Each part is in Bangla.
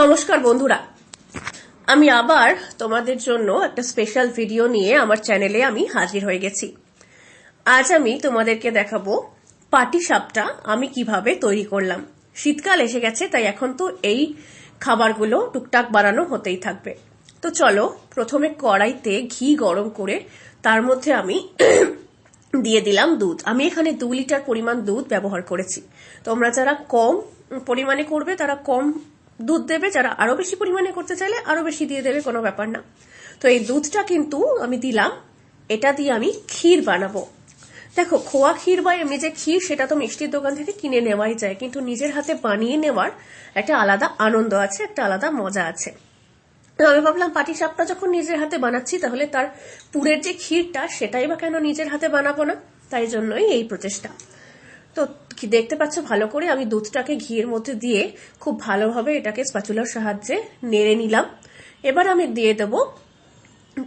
নমস্কার, বন্ধুরা। আমি আবার তোমাদের জন্য একটা স্পেশাল ভিডিও নিয়ে আমার চ্যানেলে আমি হাজির হয়ে গেছি। আজ আমি তোমাদেরকে দেখাবো পাটি সাপটা আমি কীভাবে তৈরি করলাম। শীতকাল এসে গেছে, তাই এখন তো এই খাবারগুলো টুকটাক বানানো হতেই থাকবে। তো চলো, প্রথমে কড়াইতে ঘি গরম করে তার মধ্যে আমি দিয়ে দিলাম দুধ। আমি এখানে দু লিটার পরিমাণ দুধ ব্যবহার করেছি। তোমরা যারা কম পরিমাণে করবে, তারা কম দুধ দেবে, যারা আরও বেশি পরিমাণে করতে চাইলে আরও বেশি দিয়ে দেবে, কোনো ব্যাপার না। তো এই দুধটা কিন্তু আমি দিলাম, এটা দিয়ে আমি ক্ষীর বানাবো। দেখো, খোয়া ক্ষীর বা এমনি যে ক্ষীর, সেটা তো মিষ্টির দোকান থেকে কিনে নেওয়াই যায়, কিন্তু নিজের হাতে বানিয়ে নেওয়ার একটা আলাদা আনন্দ আছে, একটা আলাদা মজা আছে। আমি ভাবলাম, পাটি সাপটা যখন নিজের হাতে বানাচ্ছি, তাহলে তার পুরের যে ক্ষীরটা, সেটাই বা কেন নিজের হাতে বানাবো না? তাই জন্যই এই প্রচেষ্টা। তো দেখতে পাচ্ছ, ভালো করে আমি দুধটাকে ঘিয়ের মধ্যে দিয়ে খুব ভালোভাবে এটাকে স্প্যাচুলার সাহায্যে নেড়ে নিলাম। এবার আমি দিয়ে দেবো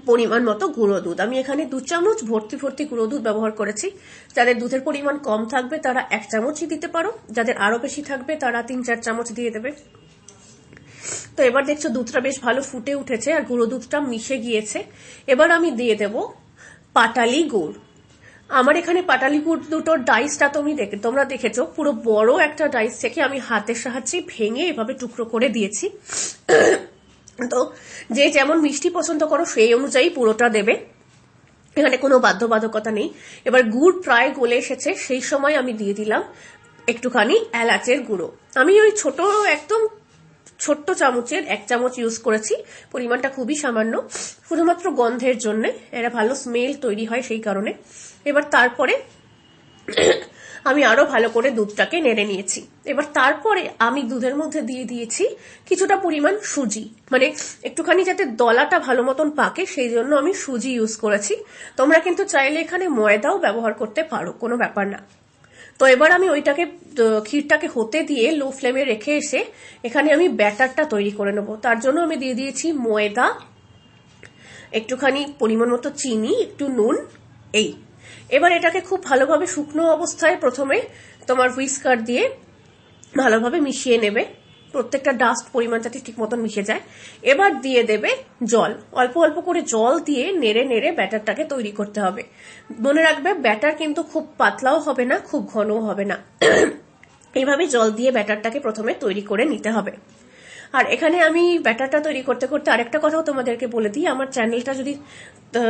পরিমাণ মতো গুঁড়ো দুধ। আমি এখানে দু চামচ ভর্তি ভর্তি গুঁড়ো দুধ ব্যবহার করেছি। যাদের দুধের পরিমাণ কম থাকবে, তারা এক চামচই দিতে পারো। যাদের আরও বেশি থাকবে, তারা তিন চার চামচ দিয়ে দেবে। তো এবার দেখছ, দুধটা বেশ ভালো ফুটে উঠেছে আর গুঁড়ো দুধটা মিশে গিয়েছে। এবার আমি দিয়ে দেব পাটালি গুড়। আমার এখানে পাটালি গুড় দুটোর ডাইসটা তুমি দেখে তোমরা দেখেছ। পুরো বড় একটা ডাইস থেকে আমি হাতের সাহায্যে ভেঙে এভাবে টুকরো করে দিয়েছি। তো যে যেমন মিষ্টি পছন্দ করো, সেই অনুযায়ী পুরোটা দেবে। এখানে কোনো বাধ্যবাধকতা নেই। এবার গুড় প্রায় গলে এসেছে, সেই সময় আমি দিয়ে দিলাম একটুখানি এলাচের গুঁড়ো। আমি ওই ছোট একদম ছোট্ট চামচের এক চামচ ইউজ করেছি। পরিমাণটা খুবই সামান্য। শুধুমাত্র গন্ধের জন্য। এটা ভালো স্মেল তৈরি হয় সেই কারণে। এবার তারপরে আমি আরও ভালো করে দুধটাকে নেড়ে নিয়েছি। এবার তারপরে আমি দুধের মধ্যে দিয়ে দিয়েছি কিছুটা পরিমাণ সুজি। মানে একটুখানি যাতে দলাটা ভালো মতন পাকে, সেই জন্য আমি সুজি ইউজ করেছি। তোমরা কিন্তু চাইলে এখানে ময়দাও ব্যবহার করতে পারো, কোনো ব্যাপার না। তো এবার আমি ওইটাকে ক্ষীরটাকে হতে দিয়ে লো ফ্লেমে রেখে এসে এখানে আমি ব্যাটারটা তৈরি করে নেব। তার জন্য আমি দিয়ে দিয়েছি ময়দা, একটুখানি পরিমাণ মতো চিনি, একটু নুন, এই। এবার এটাকে খুব ভালোভাবে শুকনো অবস্থায় প্রথমে তোমার হুইস্কার দিয়ে ভালোভাবে মিশিয়ে নেবে। প্রত্যেকটা ডাস্ট পরিমাণ যাতে ঠিক মতন মিশে যায়। এবার দিয়ে দেবে জল। অল্প অল্প করে জল দিয়ে নেড়ে নেড়ে ব্যাটারটাকে তৈরি করতে হবে। মনে রাখবে, ব্যাটার কিন্তু খুব পাতলাও হবে না, খুব ঘনও হবে না। এইভাবে জল দিয়ে ব্যাটারটাকে প্রথমে তৈরি করে নিতে হবে। আর এখানে আমি ব্যাটারটা তৈরি করতে করতে আরেকটা কথাও তোমাদেরকে বলে দিই। আমার চ্যানেলটা যদি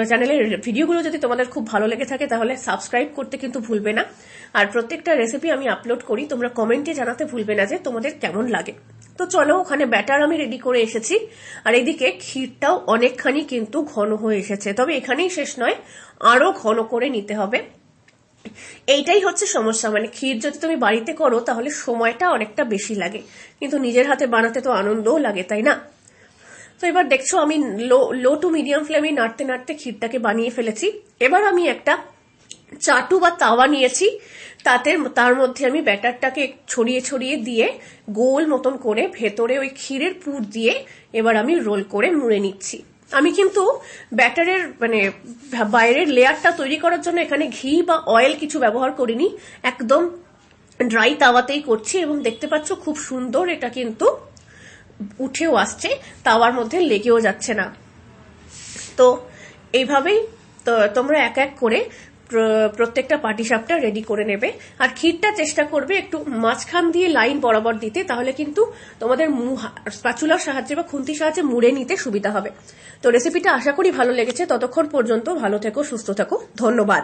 চ্যানেলের ভিডিওগুলো যদি তোমাদের খুব ভালো লেগে থাকে, তাহলে সাবস্ক্রাইব করতে কিন্তু ভুলবে না। আর প্রত্যেকটা রেসিপি আমি আপলোড করি। তোমরা কমেন্টে জানাতে ভুলবে না যে তোমাদের কেমন লাগে। তো চলো, ওখানে ব্যাটার আমি রেডি করে এসেছি। আর এদিকে ক্ষীরটাও অনেকখানি কিন্তু ঘন হয়ে এসেছে। তবে এখানেই শেষ নয়, আরও ঘন করে নিতে হবে। এইটাই হচ্ছে সমস্যা। মানে ক্ষীর যদি তুমি বাড়িতে করো, তাহলে সময়টা অনেকটা বেশি লাগে। কিন্তু নিজের হাতে বানাতে তো আনন্দও লাগে, তাই না? তো এবার দেখছ, আমি লো লো টু মিডিয়াম ফ্লেমে নাড়তে নাড়তে ক্ষীরটাকে বানিয়ে ফেলেছি। এবার আমি একটা চাটু বা তাওয়া নিয়েছি, তাতে তার মধ্যে আমি ব্যাটারটাকে ছড়িয়ে ছড়িয়ে দিয়ে গোল মতন করে ভেতরে ওই ক্ষীরের পুর দিয়ে এবার আমি রোল করে মুড়ে নিচ্ছি। আমি কিন্তু ব্যাটারের মানে বাইরের লেয়ারটা তৈরি করার জন্য এখানে ঘি বা অয়েল কিছু ব্যবহার করিনি, একদম ড্রাই তাওয়াতেই করছি এবং দেখতে পাচ্ছ খুব সুন্দর এটা কিন্তু উঠেও আসছে, তাওয়ার মধ্যে লেগেও যাচ্ছে না। তো এইভাবেই তোমরা এক এক করে প্রত্যেকটা পাটিসাপটা রেডি করে নেবে। আর ক্ষীরটা চেষ্টা করবে একটু মাঝখান দিয়ে লাইন বরাবর দিতে, তাহলে কিন্তু তোমাদের স্পাচুলার সাহায্যে বা খুন্তির সাহায্যে মুড়ে নিতে সুবিধা হবে। তো রেসিপিটা আশা করি ভালো লেগেছে। ততক্ষণ পর্যন্ত ভালো থেকো, সুস্থ থেকো। ধন্যবাদ।